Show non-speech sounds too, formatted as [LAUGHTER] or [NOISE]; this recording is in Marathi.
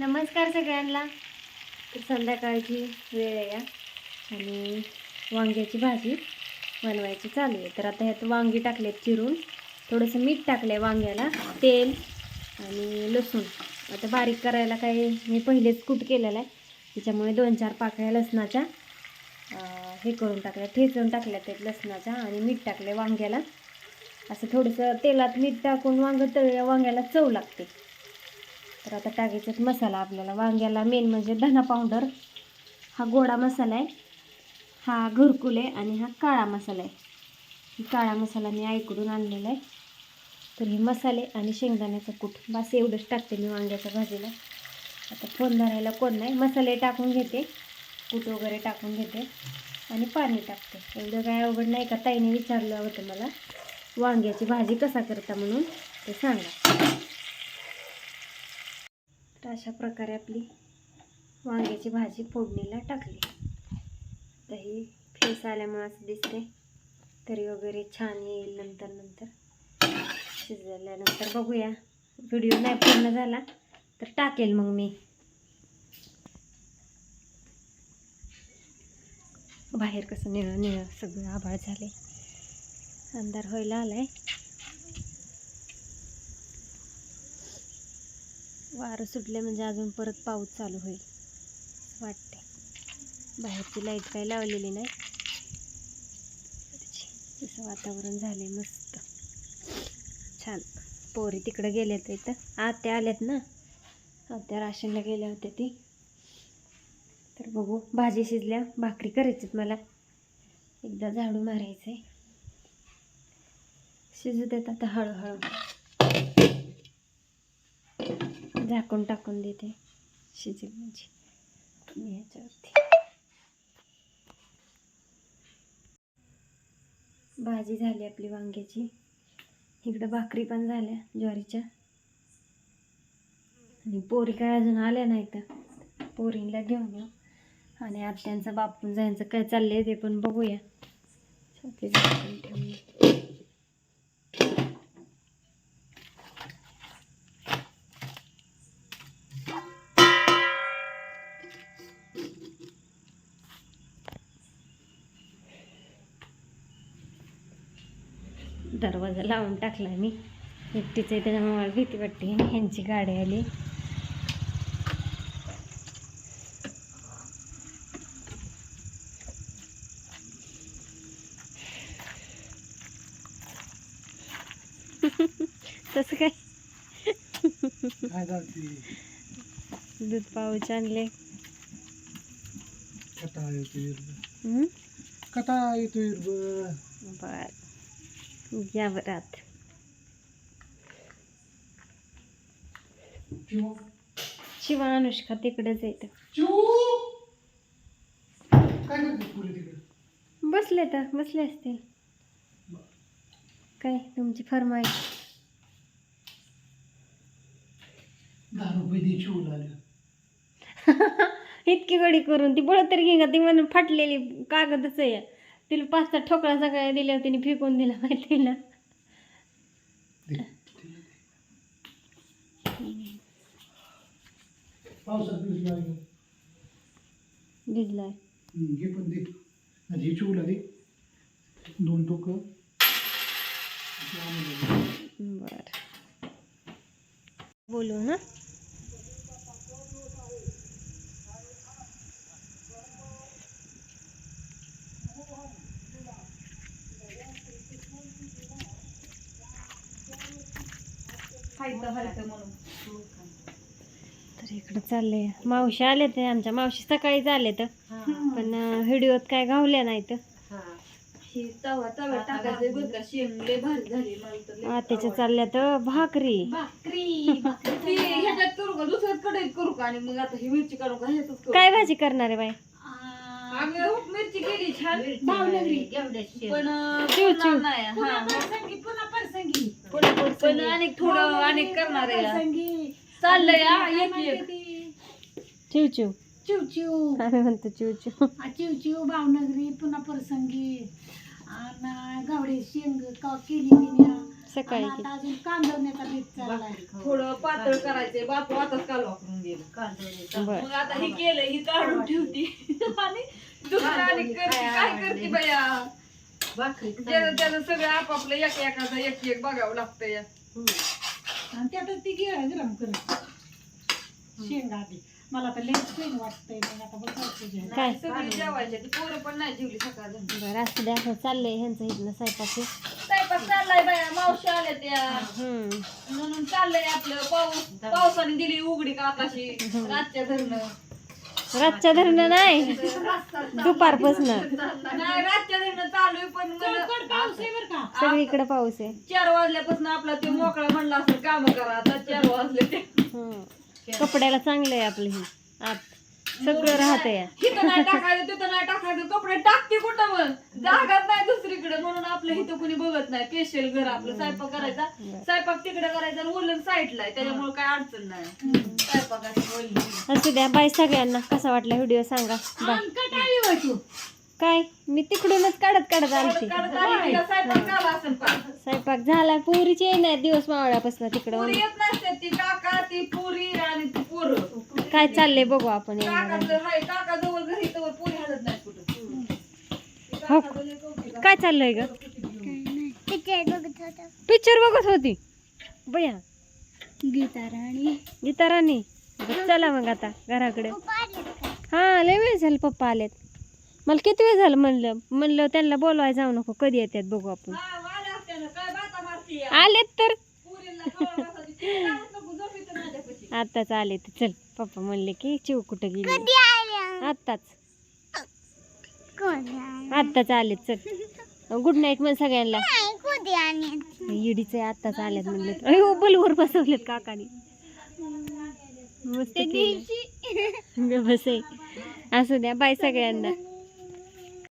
नमस्कार सगळ्यांना. तर संध्याकाळची वेळ आहे या. आणि वांग्याची भाजी बनवायची चालू आहे. तर आता ह्यात वांगी टाकलेत चिरून. थोडंसं मीठ टाकलं आहे वांग्याला तेल आणि लसूण. आता बारीक करायला काही मी पहिलेच कूट केलेला आहे. त्याच्यामुळे दोन चार पाकळ्या लसणाच्या हे करून टाकल्या. ठेचून टाकल्या त्यात लसणाच्या आणि मीठ टाकले वांग्याला. असं थोडंसं तेलात मीठ टाकून वांग तळल्या वांग्याला चव लागते. तर आता टाकायचा मसाला आपल्याला. वांग्याला मेन म्हणजे धना पावडर हा गोडा मसाला आहे. हा घरकुल आहे आणि हा काळा मसाला आहे. काळा मसाला मी आईकडून आणलेला आहे. तर हे मसाले आणि शेंगदाण्याचं कूट. बस एवढंच टाकते मी वांग्याच्या भाजीला. आता फोन धरायला कोण नाही. मसाले टाकून घेते. कूट वगैरे टाकून घेते. आणि पाणी टाकते. एवढं काय अवघड नाही का? ताईने विचारलं होतं मला वांग्याची भाजी कसा करता म्हणून? ते सांगा. तर अशा प्रकारे आपली वांग्याची भाजी फोडणीला टाकली. तर ही फेस आल्यामुळे असं दिसते तरी वगैरे छान येईल नंतर नंतर. शिजल्यानंतर बघूया. व्हिडिओ नाही पूर्ण झाला तर टाकेल मग मी. बाहेर कसं निळं निळं सगळं आभाळ झाले अंधार व्हायला आलाय. वारं सुटले म्हणजे अजून परत पाऊस चालू होईल. वाटते बाहेरची लाइट काही लावलेली नाही. तसं वातावरण झाले मस्त. छान. पोरी तिकडे गेल्यात इथं. आत्या आल्यात ना? आत्या राशनला गेल्या होत्या ती. तर बघू भाजी शिजल्या. भाकरी करायची मला. एकदा झाडू मारायचं आहे शिजू देत आता हळूहळू. झाकून टाकून देते. शिजेल म्हणजे मी ह्याच्यावरती भाजी झाली आपली वांग्याची. इकडं भाकरी पण झाल्या ज्वारीच्या. आणि पोरी काय अजून आल्या नाही तर पोरीला घेऊन येऊ. आणि आत्यांचं बापून जायचं काय चाललंय ते पण बघूया. दरवाजा लावून टाकला मी. एकटीच आहे त्याच्यामुळे मला भीती वाटते. ह्यांची गाडी आली. [LAUGHS] तसं काय? दूध पाऊच आणले. कथा येतो बर. या बरात चिव शिवा अनुष्का तिकडेच येत बसले तर बसले असतील. काय तुमची फरमाईश आलं. [LAUGHS] इतकी गडी करून ती बळ तरी घेईन का? ती म्हणून फाटलेली कागदच आहे. तिला पाच सहा ठोकळा सगळ्या दिल्या तिने फेकून दिला माहिती ना? दे पावसात भिजलो आहे गं. भिजलाय. हम्म, घे पण दे. आणि हे चिवला दे. दोन टोक बर. बोलू ना तर इकडं चाललंय. मावशी आले ते आमच्या. मावशी सकाळीच आले तर पण व्हिडिओत काय गावल्या नाही तर आत्याच्या चालल्या तर भाकरी. [LAUGHS] काय? भाजी करणार आहे बाई? मिरची केली छान. पण पण अनेक थोडं अनेक करणार आहे. चाललंय हा, एक एक. चिव चिव. चिव चिव. आम्ही म्हणतो चिव चिव? चिव चिव भावनगरी पुन्हा परसंगी. आणि गावडे शेंग का केली तिने? सकाळी आणि आता अजून कांदवण्याचा चाललाय. थोडं पातळ करायचंय. बापू आताच काल वापरून गेलं. बर. मग आता हे केलं ही काढून ठेवती. आणि दुसरं आणि करते काय करते बाया? त्याचं सगळं आपापलं एक एकाचं एक एक बघावं लागतं या आणि त्यातच ती गिळ गरम करत शेंगा आधी. मला तर लेट पेन वाटतंय. मग आता बघायचं जे. काय? सगळी जेवायचे ती पोरं पण नाही जेवली सकाळ बरं असं द्या असं चाललंय ह्यांचं इथलं स्वयंपाकी. स्वयंपाक चाललाय बाया. मावशी आल्या त्या. हम्म. म्हणून चाललंय आपलं पाऊस. पावसाने दिली उघडी का आताशी रातच्या धरणं. रातच्या धरणं नाही. दुपारपासनं. नाही रातच्या धरणं चालू आहे पण मला- कडकड पाऊस आहे बरं का. सगळीकडे पाऊस आहे. चार वाजल्यापासून आपला ते मोकळा म्हणला असं काम करा आता चार वाजले. ते. कपड्याला चांगलं आहे आपलं ही. आत सगळं राहतं या इथं नाही टाकायचं तिथं नाही टाकायचं. कपडे टाकते कुठं मग? जागाच नाही दुसरीकडे. म्हणून आपलं इथं कुणी बघत नाही. स्पेशल घर आपलं. स्वयंपाक करायचा. स्वयंपाक तिकडे करायचा आणि उलट साईडला आहे. त्याच्यामुळे काय अडचण नाही. असू द्या बाय सगळ्यांना. कसा वाटला व्हिडिओ सांगा. बाय. काय? मी तिकडूनच काढत काढत आलते स्वयंपाक झाला पुरीची नाही दिवस मावळ्यापासून तिकडं. पुरी येत नसते ती काका ती पुरी आणि ती पोरं. काय चाललंय बघू आपण येणार काकाचं हाय काका जवळ घरी तर पोरी हलत नाही कुठं. हो. काय चाललंय ग? पिक्चर बघत होती. बया. गीता राणी गीता राणी बरं, चला मग आता घराकडे. हा लय वेळ झालं पप्पा आलेत. मला किती वेळ झालं म्हणलं म्हणलं त्यांना बोलवाय जाऊ नको कधी येतात बघू आपण? आलेत तर. आत्ताच आले ते चल पप्पा म्हणले की चिव कुठं गेली? आत्ताच. आत्ताच आलेत चल. गुड नाईट मग सगळ्यांना. इडीच आत्ताच आल्यात म्हणले अयो बलवर बसवलेत काकाने मस्त केलं. बस आहे. असू द्या बाय सगळ्यांना